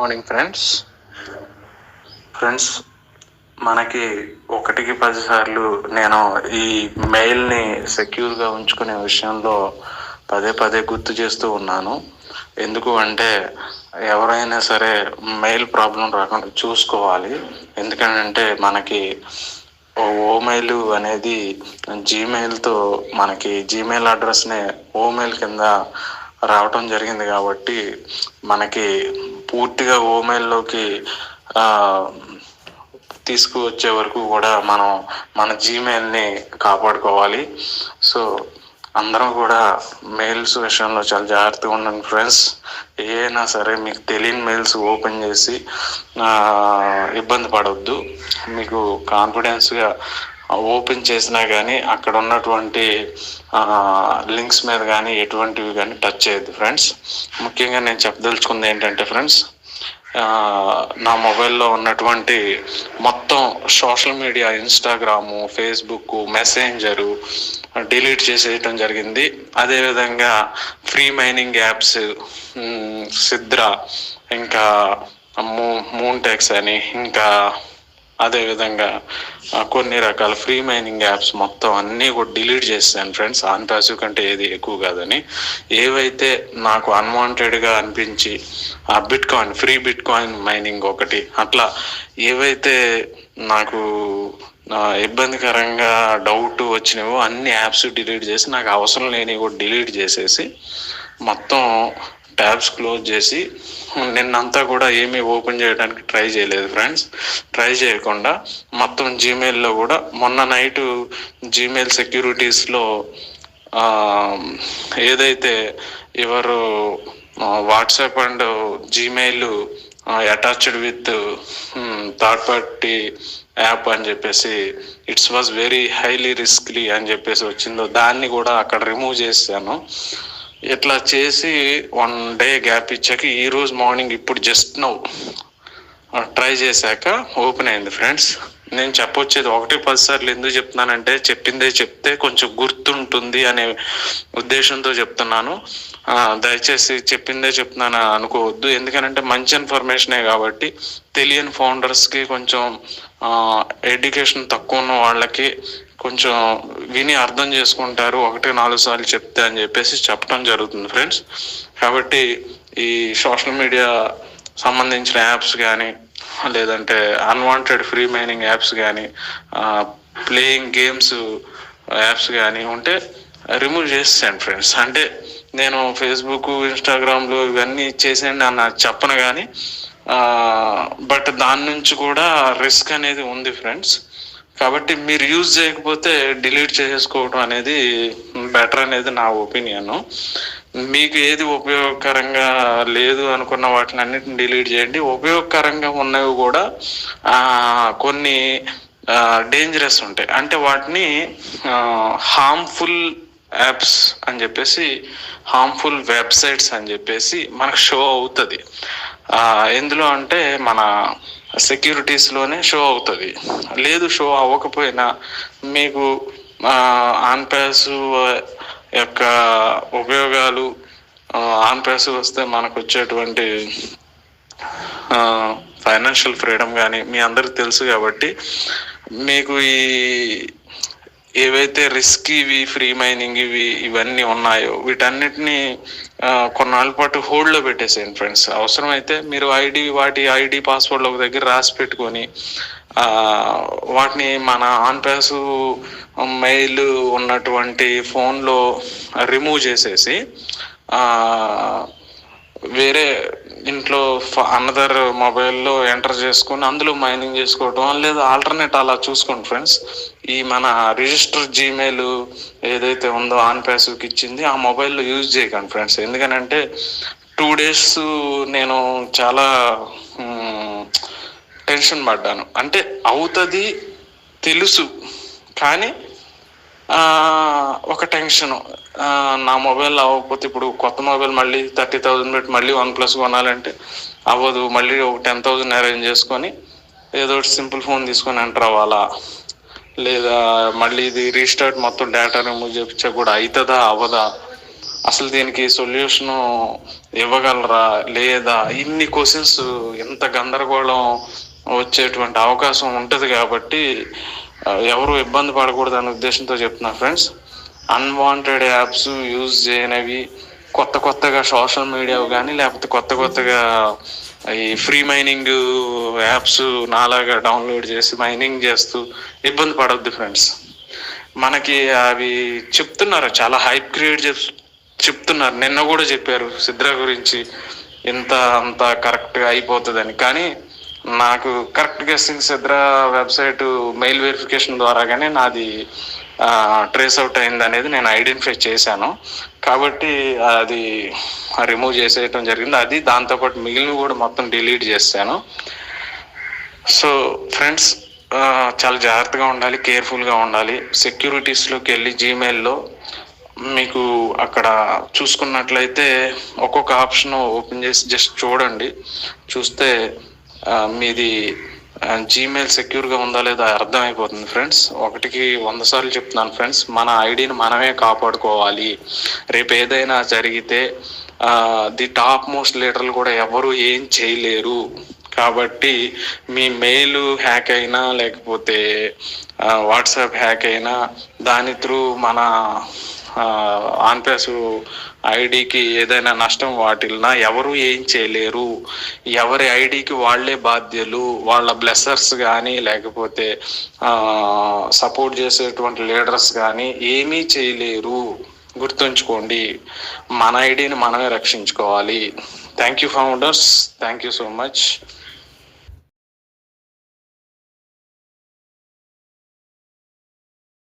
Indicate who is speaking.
Speaker 1: Morning friends friends మనకి ఒకటికి పదిసార్లు నేను ఈ మెయిల్ని సెక్యూర్గా ఉంచుకునే విషయంలో పదే పదే గుర్తు చేస్తూ ఉన్నాను. ఎందుకు అంటే ఎవరైనా సరే మెయిల్ ప్రాబ్లం రాకుండా చూసుకోవాలి. ఎందుకంటే మనకి ఓమెయిల్ అనేది జీమెయిల్తో మనకి జీమెయిల్ అడ్రస్నే ఓమెయిల్ కింద రావటం జరిగింది కాబట్టి మనకి పూర్తిగా ఓమెయిల్లోకి తీసుకువచ్చే వరకు కూడా మనం మన జీమెయిల్ని కాపాడుకోవాలి. సో అందరం కూడా మెయిల్స్ విషయంలో చాలా జాగ్రత్తగా ఉండండి ఫ్రెండ్స్. ఏదైనా సరే మీకు తెలియని మెయిల్స్ ఓపెన్ చేసి ఇబ్బంది పడవద్దు మీకు కాన్ఫిడెన్స్గా ఓపెన్ చేసినా కానీ అక్కడ ఉన్నటువంటి లింక్స్ మీద కానీ ఎటువంటివి కానీ టచ్ చేయదు ఫ్రెండ్స్. ముఖ్యంగా నేను చెప్పదలుచుకుంది ఏంటంటే ఫ్రెండ్స్ నా మొబైల్లో ఉన్నటువంటి మొత్తం social media Instagram Facebook messenger delete చేసేయటం జరిగింది. అదేవిధంగా ఫ్రీ మైనింగ్ యాప్స్ సిద్రా ఇంకా మూ మూన్ టెక్స్ అని ఇంకా అదేవిధంగా కొన్ని రకాల ఫ్రీ మైనింగ్ యాప్స్ మొత్తం అన్నీ కూడా డిలీట్ చేసాను ఫ్రెండ్స్. ఆన్ ప్యాసివ్ కంటే ఏది ఎక్కువ కాదని. ఏవైతే నాకు అన్వాంటెడ్గా అనిపించి ఆ bitcoin free bitcoin mining ఒకటి అట్లా ఏవైతే నాకు ఇబ్బందికరంగా డౌట్ వచ్చినవో అన్ని యాప్స్ డిలీట్ చేసి నాకు అవసరం లేని కూడా డిలీట్ చేసేసి మొత్తం ట్యాబ్స్ క్లోజ్ చేసి నిన్నంతా కూడా ఏమీ ఓపెన్ చేయడానికి ట్రై చేయలేదు ఫ్రెండ్స్ ట్రై చేయకుండా మొత్తం జీమెయిల్లో కూడా మొన్న నైట్ జీమెయిల్ సెక్యూరిటీస్లో ఏదైతే ఎవరు WhatsApp and Gmail attached with third party app అని చెప్పేసి it's was very highly riskly అని చెప్పేసి వచ్చిందో దాన్ని కూడా అక్కడ రిమూవ్ చేశాను. ఇట్లా చేసి వన్ డే గ్యాప్ ఇచ్చాక ఈరోజు మార్నింగ్ ఇప్పుడు జస్ట్ నౌ. ట్రై చేశాక ఓపెన్ అయింది ఫ్రెండ్స్. నేను చెప్పొచ్చేది ఒకటి పది సార్లు ఎందుకు చెప్తున్నానంటే చెప్పిందే చెప్తే కొంచెం గుర్తుంటుంది అనే ఉద్దేశంతో చెప్తున్నాను. దయచేసి చెప్పిందే చెప్తున్నాను అనుకోవద్దు. ఎందుకనంటే మంచి ఇన్ఫర్మేషనే కాబట్టి తెలియని ఫౌండర్స్కి కొంచెం ఎడ్యుకేషన్ తక్కువ ఉన్న వాళ్ళకి కొంచెం విని అర్థం చేసుకుంటారు ఒకటి నాలుగు సార్లు చెప్తే అని చెప్పేసి చెప్పడం జరుగుతుంది ఫ్రెండ్స్ కాబట్టి ఈ సోషల్ మీడియా సంబంధించిన యాప్స్ కానీ లేదంటే అన్వాంటెడ్ ఫ్రీ మైనింగ్ యాప్స్ కానీ ప్లేయింగ్ గేమ్స్ యాప్స్ కానీ ఉంటే రిమూవ్ చేసేయండి ఫ్రెండ్స్ అంటే నేను ఫేస్బుక్ ఇన్స్టాగ్రామ్లు ఇవన్నీ చేసేయండి అన్న చెప్పను కానీ బట్ దాని నుంచి కూడా రిస్క్ అనేది ఉంది ఫ్రెండ్స్ కాబట్టి మీరు యూజ్ చేయకపోతే డిలీట్ చేసేసుకోవడం అనేది బెటర్ అనేది నా ఒపీనియన్ మీకు ఏది ఉపయోగకరంగా లేదు అనుకున్న వాటిని అన్నిటిని డిలీట్ చేయండి. ఉపయోగకరంగా ఉన్నవి కూడా కొన్ని డేంజరస్ ఉంటాయి. అంటే వాటిని హార్మ్ఫుల్ యాప్స్ అని చెప్పేసి హార్మ్ఫుల్ వెబ్సైట్స్ అని చెప్పేసి మనకు షో అవుతుంది. ఎందులో అంటే మన సెక్యూరిటీస్లోనే షో అవుతుంది. లేదు షో అవ్వకపోయినా మీకు ఆన్ ప్యాస్ యొక్క ఉపయోగాలు ఆన్ ప్యాస్ వస్తే మనకు వచ్చేటువంటి ఫైనాన్షియల్ ఫ్రీడమ్ కానీ మీ అందరికి తెలుసు కాబట్టి మీకు ఈ ఏవైతే రిస్క్ ఇవి ఫ్రీ మైనింగ్ ఇవి ఇవన్నీ ఉన్నాయో వీటన్నిటిని కొన్నాళ్ళ పాటు హోల్డ్లో పెట్టేసేయండి ఫ్రెండ్స్. అవసరమైతే మీరు ఐడి వాటి ఐడి పాస్వర్డ్ ఒక దగ్గర రాసి పెట్టుకొని వాటిని మన ఆన్ ప్యాస్ మెయిల్ ఉన్నటువంటి ఫోన్లో రిమూవ్ చేసేసి వేరే ఇంట్లో అనదర్ మొబైల్లో ఎంటర్ చేసుకొని అందులో మైనింగ్ చేసుకోవటం లేదా ఆల్టర్నేట్ అలా చూసుకోండి ఫ్రెండ్స్. ఈ మన రిజిస్టర్ జీమెయిల్ ఏదైతే ఉందో ఆన్ ప్యాసివ్కి ఇచ్చింది ఆ మొబైల్లో యూజ్ చేయకండి ఫ్రెండ్స్. ఎందుకనంటే టూ డేస్ నేను చాలా టెన్షన్ పడ్డాను. అంటే అవుతుంది తెలుసు కానీ ఒక టెన్షన్. నా మొబైల్ అవ్వకపోతే ఇప్పుడు కొత్త మొబైల్ మళ్ళీ థర్టీ థౌజండ్ పెట్టి మళ్ళీ వన్ ప్లస్ కొనాలంటే అవ్వదు. మళ్ళీ ఒక టెన్ థౌజండ్ అరేంజ్ చేసుకొని ఏదో ఒకటి సింపుల్ ఫోన్ తీసుకొని ఎంటర్ అవ్వాలా. లేదా మళ్ళీ ఇది రీస్టార్ట్ మొత్తం డేటా రిమూవ్ చేపించా కూడా అవుతుందా అవదా అసలు దీనికి సొల్యూషన్ ఇవ్వగలరా లేదా? ఇన్ని క్వశ్చన్స్ ఎంత గందరగోళం వచ్చేటువంటి అవకాశం ఉంటుంది కాబట్టి ఎవరు ఇబ్బంది పడకూడదు అనే ఉద్దేశంతో చెప్తున్నా ఫ్రెండ్స్ అన్వాంటెడ్ యాప్స్ యూజ్ చేయనివి కొత్త కొత్తగా సోషల్ మీడియా కానీ లేకపోతే కొత్త కొత్తగా ఈ ఫ్రీ మైనింగ్ యాప్స్ నాలాగా డౌన్లోడ్ చేసి మైనింగ్ చేస్తూ ఇబ్బంది పడవద్దు ఫ్రెండ్స్ మనకి అవి చెప్తున్నారు చాలా హైప్ క్రియేట్ చేసి చెప్తున్నారు. నిన్న కూడా చెప్పారు సిద్ర గురించి ఇంత అంత కరెక్ట్గా అయిపోతుందని. కానీ నాకు కరెక్ట్ గెస్సింగ్ సిద్ర వెబ్సైట్ మెయిల్ వెరిఫికేషన్ ద్వారాగానే నాది ట్రేస్ అవుట్ అయింది అనేది నేను ఐడెంటిఫై చేశాను. కాబట్టి అది రిమూవ్ చేసేయటం జరిగింది. అది దాంతోపాటు మిగిలిన కూడా మొత్తం డిలీట్ చేశాను సో ఫ్రెండ్స్ చాలా జాగ్రత్తగా ఉండాలి కేర్ఫుల్గా ఉండాలి. సెక్యూరిటీస్లోకి వెళ్ళి జీమెయిల్లో మీకు అక్కడ చూసుకున్నట్లయితే ఒక్కొక్క ఆప్షన్ ఓపెన్ చేసి జస్ట్ చూడండి. చూస్తే మీది జీమెయిల్ సెక్యూర్గా ఉందా లేదా అర్థమైపోతుంది ఫ్రెండ్స్ ఒకటికి వంద సార్లు చెప్తున్నాను ఫ్రెండ్స్ మన ఐడిని మనమే కాపాడుకోవాలి. రేపు ఏదైనా జరిగితే ది టాప్ మోస్ట్ లీడర్లు కూడా ఎవరు ఏం చేయలేరు. కాబట్టి మీ మెయిల్ హ్యాక్ అయినా లేకపోతే వాట్సాప్ హ్యాక్ అయినా దాని త్రూ మన ఆన్పేస్ ఐడికి ఏదైనా నష్టం వాటిల్నా ఎవరు ఏం చేయలేరు. ఎవరి ఐడికి వాళ్ళే బాధ్యులు వాళ్ళ బ్లెస్సర్స్ కానీ లేకపోతే సపోర్ట్ చేసేటువంటి లీడర్స్ కానీ ఏమీ చేయలేరు. గుర్తుంచుకోండి మన ఐడిని మనమే రక్షించుకోవాలి. Thank you founders. Thank you so much.